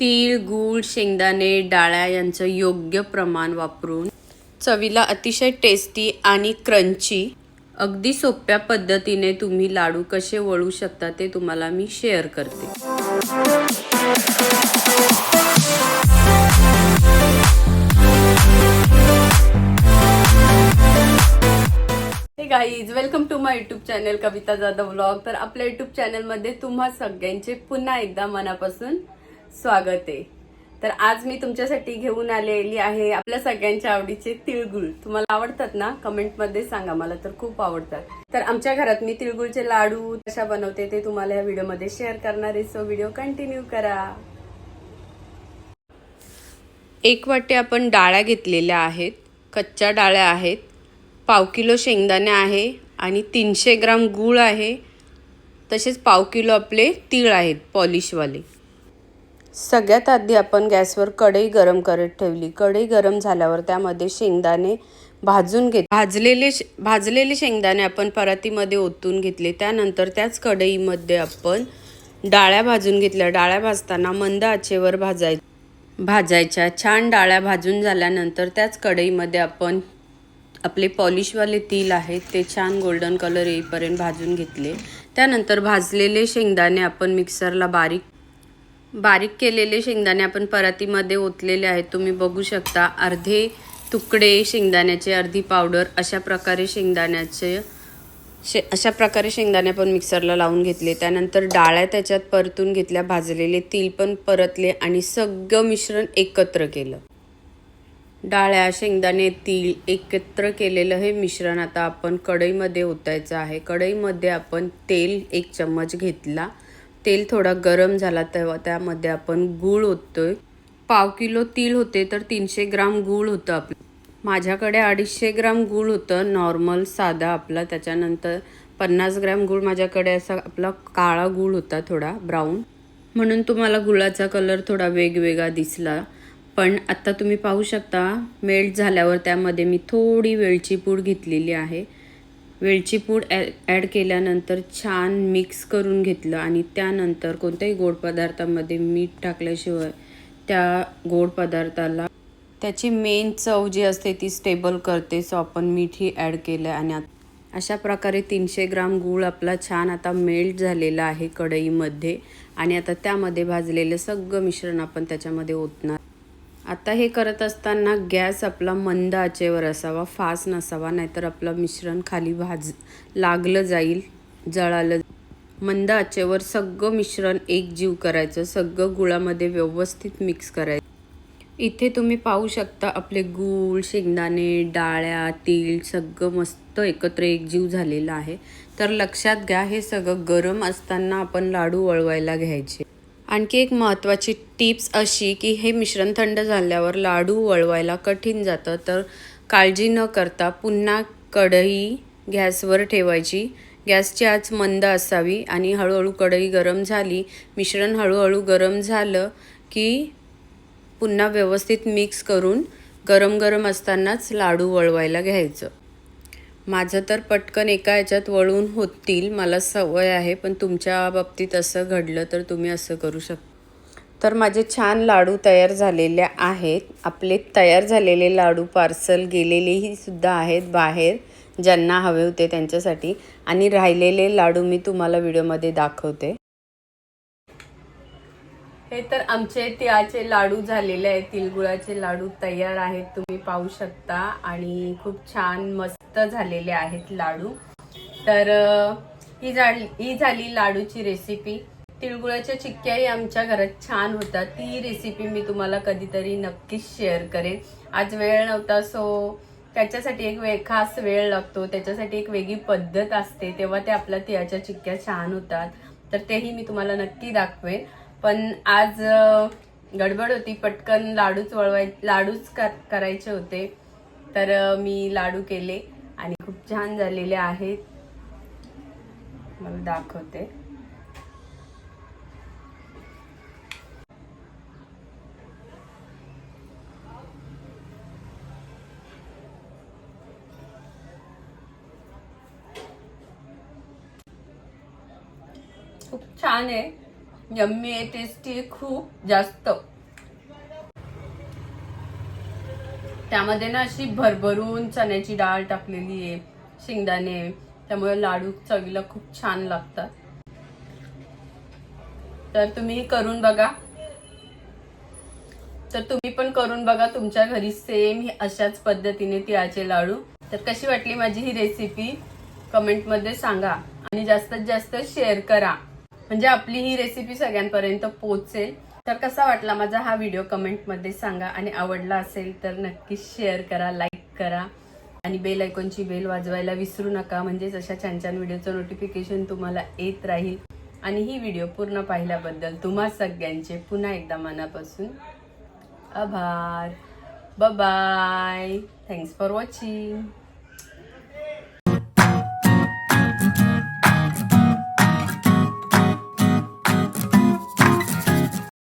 तीळ गूळ शेंगदाणे डाळ्या यांचं योग्य प्रमाण वापरून चवीला अतिशय टेस्टी आणि क्रंची अगदी सोप्या पद्धतीने तुम्ही लाडू कसे वळू शकता ते तुम्हाला मी शेअर करते. Guys welcome to my YouTube channel Kavita Jadhav vlog तर आपल्या युट्यूब चॅनलमध्ये तुम्हा सगळ्यांचे पुन्हा एकदा मनापासून स्वागत आहे. तर आज मी तुमच्यासाठी घेऊन आलेली आहे आपल्या सगळ्यांच्या आवडीचे तिळगुळ. तुम्हाला आवडतात ना? कमेंटमध्ये सांगा मला तर खूप आवडतात. तर आमच्या घरात मी तिळगुळचे लाडू कशा बनवते ते तुम्हाला या व्हिडिओमध्ये शेअर करणार आहे. सो व्हिडिओ कंटिन्यू करा. एक वाटे आपण डाळ्या घेतलेल्या आहेत. कच्च्या डाळ्या आहेत. पाव किलो शेंगदाणे आहे आणि तीनशे ग्राम गूळ आहे. तसेच पाव किलो आपले तीळ आहेत पॉलिशवाले. सगळ्यात आधी आपण गॅसवर कढई गरम करत ठेवली. कढई गरम झाल्यावर त्यामध्ये शेंगदाणे भाजून घेत भाजलेले शे- भाजलेले शेंगदाणे आपण परातीमध्ये ओतून घेतले. त्यानंतर त्याच कढईमध्ये आपण डाळ्या भाजून घेतल्या. डाळ्या भाजताना मंद आचेवर भाजाय भाजायच्या. छान डाळ्या भाजून झाल्यानंतर त्याच कढईमध्ये आपण आपले पॉलिशवाले तेल आहेत ते छान गोल्डन कलर येईपर्यंत भाजून घेतले. त्यानंतर भाजलेले शेंगदाणे आपण मिक्सरला बारीक बारीक केलेले शेंगदाणे आपण परातीमध्ये ओतलेले आहेत. तुम्ही बघू शकता अर्धे तुकडे शेंगदाण्याचे अर्धी पावडर अशा प्रकारे शेंगदाण्याचे शे अशा प्रकारे शेंगदाणे पण मिक्सरला लावून घेतले. त्यानंतर डाळ्या त्याच्यात परतून घेतल्या भाजलेले तीळ पण परतले आणि सगळं मिश्रण एकत्र केलं. डाळ्या शेंगदाणे तीळ एकत्र केलेलं हे मिश्रण आता आपण कढईमध्ये ओतायचं आहे. कढईमध्ये आपण तेल एक चम्मच घेतला. तेल थोडा गरम झाला तेव्हा त्यामध्ये आपण गूळ ओततोय. पाव किलो तीळ होते तर तीनशे ग्राम गूळ होतं आपलं. माझ्याकडे अडीचशे ग्राम गूळ होतं नॉर्मल साधा आपला. त्याच्यानंतर पन्नास ग्रॅम गूळ माझ्याकडे असा आपला काळा गूळ होता थोडा ब्राऊन. म्हणून तुम्हाला गुळाचा कलर थोडा वेगवेगळा दिसला. पण आत्ता तुम्ही पाहू शकता मेल्ट झाल्यावर त्यामध्ये मी थोडी वेलची पूड घेतलेली आहे. वेलची पूड ॲ ॲड केल्यानंतर छान मिक्स करून घेतलं आणि त्यानंतर कोणत्याही गोड पदार्थामध्ये मीठ टाकल्याशिवाय त्या गोड पदार्थाला त्याची मेन चव जी असते ती स्टेबल करते. सो आपण मीठही ॲड केलं आणि अशा प्रकारे तीनशे ग्राम गूळ आपला छान आता मेल्ट झालेला आहे कढईमध्ये आणि आता त्यामध्ये भाजलेलं सगळं मिश्रण आपण त्याच्यामध्ये ओतणार आता हे करत असताना गॅस आपला मंद आचेवर असावा फास्ट नसावा नाहीतर आपलं मिश्रण खाली भाज लागलं जाईल जळालं मंद आचेवर सगळं मिश्रण एकजीव करायचं सगळं गुळामध्ये व्यवस्थित मिक्स करायचं. इथे तुम्ही पाहू शकता आपले गूळ शेंगदाणे डाळ्या तीळ सगळं मस्त एकत्र एकजीव झालेलं आहे. तर लक्षात घ्या हे सगळं गरम असताना आपण लाडू वळवायला घ्यायचे. आणखी एक महत्त्वाची टिप्स अशी की हे मिश्रण थंड झाल्यावर लाडू वळवायला कठीण जातं. तर काळजी न करता पुन्हा कढई गॅसवर ठेवायची. गॅसची आच मंद असावी आणि हळूहळू कढई गरम झाली मिश्रण हळूहळू गरम झालं की पुन्हा व्यवस्थित मिक्स करून गरम गरम असतानाच लाडू वळवायला घ्यायचं. माझं तर पटकन एका याच्यात वळून होतील. मला सवय आहे पण तुमच्या बाबतीत असं घडलं तर तुम्ही असं करू शकता तर माझे छान लाडू तयार झालेले आहेत. आपले तयार झालेले लाडू पार्सल गेलेलेही सुद्धा आहेत बाहेर. ज्यांना हवे होते त्यांच्यासाठी. आणि राहिलेले लाडू मी तुम्हाला व्हिडिओमध्ये दाखवते. हे तर आमचे तिळाचे लाडू झालेले आहेत. तिळगुळाचे लाडू तयार आहेत. तुम्ही पाहू शकता. आणि खूप छान मस्त झालेले आहेत लाडू. तर ही झाली ही झाली लाडूची रेसिपी तिळगुळाच्या चिक्क्याही आमच्या घरात छान होतात. ती रेसिपी मी तुम्हाला कधीतरी नक्कीच शेअर करेन. आज वेळ नव्हता सो त्याच्यासाठी एक वे खास वेळ लागतो. त्याच्यासाठी एक वेगळी पद्धत असते. तेव्हा ते आपल्या तिळाच्या चिक्क्या छान होतात. तर तेही मी तुम्हाला नक्की दाखवेन. पण आज गडबड होती. पटकन लाडूच वळवाय लाडूच करायचे होते. तर मी लाडू केले आणि खूप छान झालेले आहेत. मला दाखवते. खूप छान आहे. यम्मी आहे टेस्टी खूप जास्त. त्यामध्ये ना अशी भरभरून चण्याची डाळ टाकलेली आहे शेंगदाणे त्यामुळे लाडू चवीला खूप छान लागतात. तर तुम्ही करून बघा. तर तुम्ही पण करून बघा तुमच्या घरी सेम अशाच पद्धतीने तिळाचे लाडू. तर कशी वाटली माझी ही रेसिपी कमेंटमध्ये सांगा. आणि जास्तीत जास्त शेअर करा. म्हणजे आपली ही रेसिपी सगळ्यांपर्यंत पोहोचेल. तर कसा वाटला माझा हा व्हिडिओ कमेंटमध्ये सांगा. आणि आवडला असेल तर नक्कीच शेअर करा लाईक करा. आणि बेल आयकॉनची बेल वाजवायला विसरू नका. म्हणजेच अशा छान छान व्हिडिओचं नोटिफिकेशन तुम्हाला येत राहील. आणि ही व्हिडिओ पूर्ण पाहिल्याबद्दल तुम्हा सगळ्यांचे पुन्हा एकदा मनापासून आभार. Bye thanks for watching